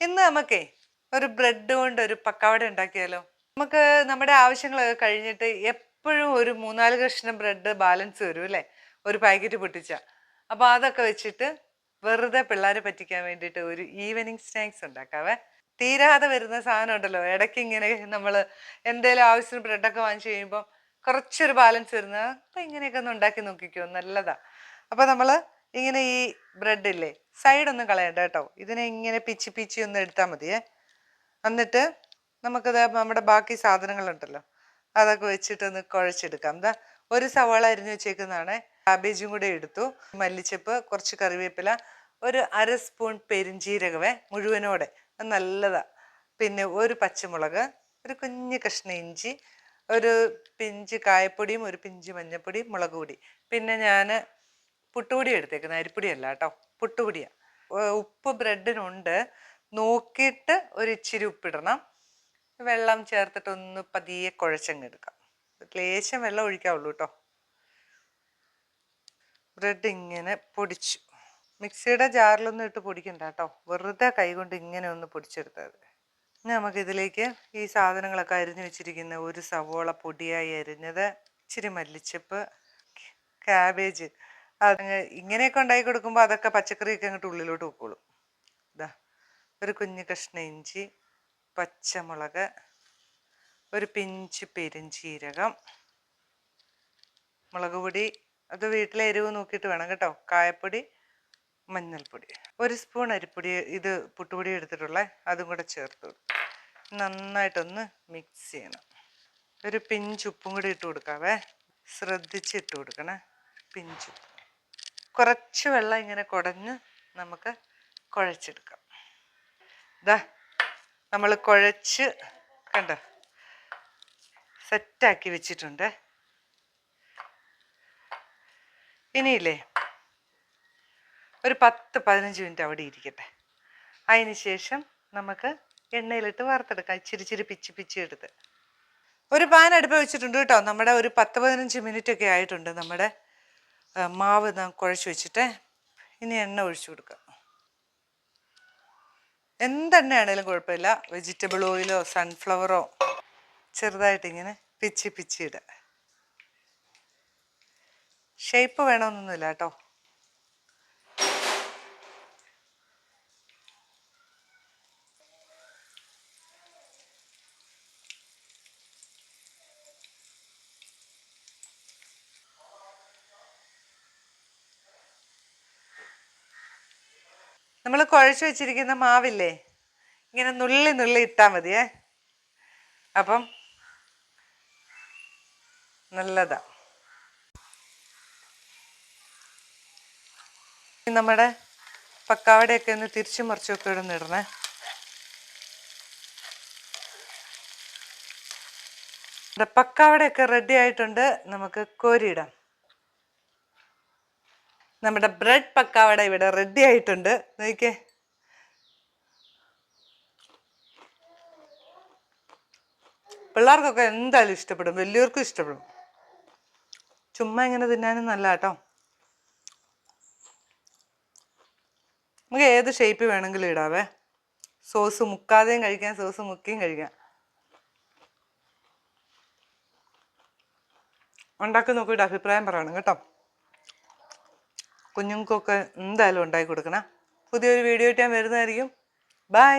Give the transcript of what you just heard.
ഇന്ന് നമുക്കേ ഒരു ബ്രെഡ് കൊണ്ട് ഒരു പക്കാവട ഉണ്ടാക്കിയാലോ? നമുക്ക് നമ്മുടെ ആവശ്യങ്ങളൊക്കെ കഴിഞ്ഞിട്ട് എപ്പോഴും ഒരു മൂന്നാൽ കഷ്ണം ബ്രെഡ് ബാലൻസ് വരും അല്ലേ? ഒരു പാക്കറ്റ് പൊട്ടിച്ച. അപ്പോൾ അതൊക്കെ വെച്ചിട്ട് വെറുതെ പിള്ളേരെ പറ്റിക്കാൻ വേണ്ടിയിട്ട് ഒരു ഈവനിങ് സ്നാക്സ് ഉണ്ടാക്കാവേ. തീരാതെ വരുന്ന സാധനം ഉണ്ടല്ലോ. ഇടയ്ക്ക് ഇങ്ങനെ നമ്മൾ എന്തെങ്കിലും ആവശ്യത്തിന് ബ്രെഡൊക്കെ വാങ്ങിച്ചു കഴിയുമ്പോൾ കുറച്ചൊരു ബാലൻസ് വരുന്ന അപ്പം ഇങ്ങനെയൊക്കെ ഒന്ന് ഉണ്ടാക്കി നോക്കിക്കോ. നല്ലതാ. അപ്പോൾ നമ്മൾ ഇങ്ങനെ ഈ ബ്രെഡ് ഇല്ലേ സൈഡൊന്നും കളയണ്ട കേട്ടോ. ഇതിനെ ഇങ്ങനെ പിച്ചി പിച്ചി ഒന്ന് എടുത്താൽ മതിയേ എന്നിട്ട് നമുക്കത് നമ്മുടെ ബാക്കി സാധനങ്ങളുണ്ടല്ലോ. അതൊക്കെ വെച്ചിട്ട് ഒന്ന് കുഴച്ചെടുക്കാം. എന്താ ഒരു സവാള അരിഞ്ഞു വെച്ചേക്കുന്നതാണ്. കാബേജും കൂടെ എടുത്തു. മല്ലിച്ചപ്പ് കുറച്ച് കറിവേപ്പില ഒരു അര സ്പൂൺ പെരിഞ്ചീരകവേ മുഴുവനോടെ. അത് നല്ലതാ. പിന്നെ ഒരു പച്ചമുളക് ഒരു കുഞ്ഞ് കഷ്ണ ഇഞ്ചി ഒരു പിഞ്ച് കായപ്പൊടിയും ഒരു പിഞ്ച് മഞ്ഞപ്പൊടിയും മുളക് പൊടി. പിന്നെ ഞാൻ പുട്ടുപൊടി എടുത്തേക്കുന്നത് അരിപ്പൊടിയല്ല കേട്ടോ. പുട്ടുപൊടിയാണ് ഉപ്പ് ബ്രെഡിനുണ്ട്. നോക്കിയിട്ട് ഒരു ഇച്ചിരി ഉപ്പിടണം. വെള്ളം ചേർത്തിട്ട് ഒന്ന് പതിയെ കുഴച്ചങ്ങ് എടുക്കാം ലേശം വെള്ളം ഒഴിക്കാവുള്ളൂ കേട്ടോ ബ്രെഡ് ഇങ്ങനെ പൊടിച്ചു. മിക്സിയുടെ ജാറിലൊന്നും ഇട്ട് പൊടിക്കണ്ട കേട്ടോ വെറുതെ കൈകൊണ്ട് ഇങ്ങനെ ഒന്ന് പൊടിച്ചെടുത്തത് ഇനി നമുക്കിതിലേക്ക് ഈ സാധനങ്ങളൊക്കെ അരിഞ്ഞു വെച്ചിരിക്കുന്ന ഒരു സവോള പൊടിയായി അരിഞ്ഞത് ഇച്ചിരി മല്ലിച്ചപ്പ് ക്യാബേജ് അത് ഇങ്ങനെയൊക്കെ ഉണ്ടാക്കി കൊടുക്കുമ്പോൾ അതൊക്കെ പച്ചക്കറിയൊക്കെ അങ്ങോട്ട് ഉള്ളിലോട്ട് വെക്കോളും ഇതാ ഒരു കുഞ്ഞു കഷ്ണം ഇഞ്ചി പച്ചമുളക് ഒരു പിഞ്ച് പെരുംജീരകം മുളക് പൊടി അത് വീട്ടിലെ എരിവ് നോക്കിയിട്ട് വേണം കേട്ടോ. കായപ്പൊടി മഞ്ഞൾപ്പൊടി. ഒരു സ്പൂൺ അരിപ്പൊടി ഇത് പുട്ടുപൊടി എടുത്തിട്ടുള്ള അതും കൂടെ ചേർത്ത് കൊടുക്കും. നന്നായിട്ടൊന്ന് മിക്സ് ചെയ്യണം. ഒരു പിഞ്ച് ഉപ്പും കൂടി ഇട്ട് കൊടുക്കാവേ. ശ്രദ്ധിച്ച് ഇട്ട് കൊടുക്കണേ പിഞ്ചുപ്പ് കുറച്ച് വെള്ളം ഇങ്ങനെ കുടഞ്ഞ് നമുക്ക് കുഴച്ചെടുക്കാം. ഇതാ നമ്മൾ കുഴച്ച് കണ്ടോ? സെറ്റാക്കി വെച്ചിട്ടുണ്ട്. ഇനിയില്ലേ ഒരു പത്ത് പതിനഞ്ച് മിനിറ്റ് അവിടെ ഇരിക്കട്ടെ. അതിന് ശേഷം നമുക്ക് എണ്ണയിലിട്ട് വറുത്തെടുക്കാം ഇച്ചിരി ഇച്ചിരി പിച്ചി പിച്ചി എടുത്ത്. ഒരു പാൻ അടുപ്പ് വെച്ചിട്ടുണ്ട് കേട്ടോ. നമ്മുടെ ഒരു പത്ത് പതിനഞ്ച് മിനിറ്റ് ഒക്കെ ആയിട്ടുണ്ട് നമ്മുടെ മാവ് കുഴച്ച് വെച്ചിട്ട് ഇനി എണ്ണ ഒഴിച്ചു കൊടുക്കാം എന്തെണ്ണയാണേലും കുഴപ്പമില്ല. വെജിറ്റബിൾ ഓയിലോ സൺഫ്ലവറോ ചെറുതായിട്ട് ഇങ്ങനെ പിച്ചി പിച്ചിയിടുക ഷേപ്പ് വേണമെന്നൊന്നുമില്ല കേട്ടോ. നമ്മൾ കുഴച്ച് വെച്ചിരിക്കുന്ന മാവില്ലേ? ഇങ്ങനെ നുള്ളി നുള്ളി ഇട്ടാൽ മതിയേ അപ്പം നല്ലതാ. നമ്മുടെ പക്കാവടയൊക്കെ ഒന്ന് തിരിച്ചു മറിച്ചൊക്കെ ഇവിടെ ഇടണേ. പക്കാവടയൊക്കെ റെഡി ആയിട്ടുണ്ട്. നമുക്ക് കോരിയിടാം. നമ്മുടെ ബ്രെഡ് പക്കാവട ഇവിടെ റെഡി ആയിട്ടുണ്ട്. നോക്കിയേ പിള്ളേർക്കൊക്കെ എന്തായാലും ഇഷ്ടപ്പെടും. വലിയവർക്കും ഇഷ്ടപ്പെടും. ചുമ്മാ ഇങ്ങനെ തിന്നാനും നല്ല കേട്ടോ നമുക്ക് ഏത് ഷേപ്പ് വേണമെങ്കിലും ഇടാവേ. സോസ് മുക്കാതെയും കഴിക്കാം സോസ് മുക്കിയും കഴിക്കാം. ഉണ്ടാക്കി നോക്കിയിട്ട് അഭിപ്രായം പറയണം കേട്ടോ. കുഞ്ഞുങ്ങൾക്കൊക്കെ എന്തായാലും ഉണ്ടാക്കി കൊടുക്കണം. പുതിയൊരു വീഡിയോ ആയിട്ട് ഞാൻ വരുന്നതായിരിക്കും. ബൈ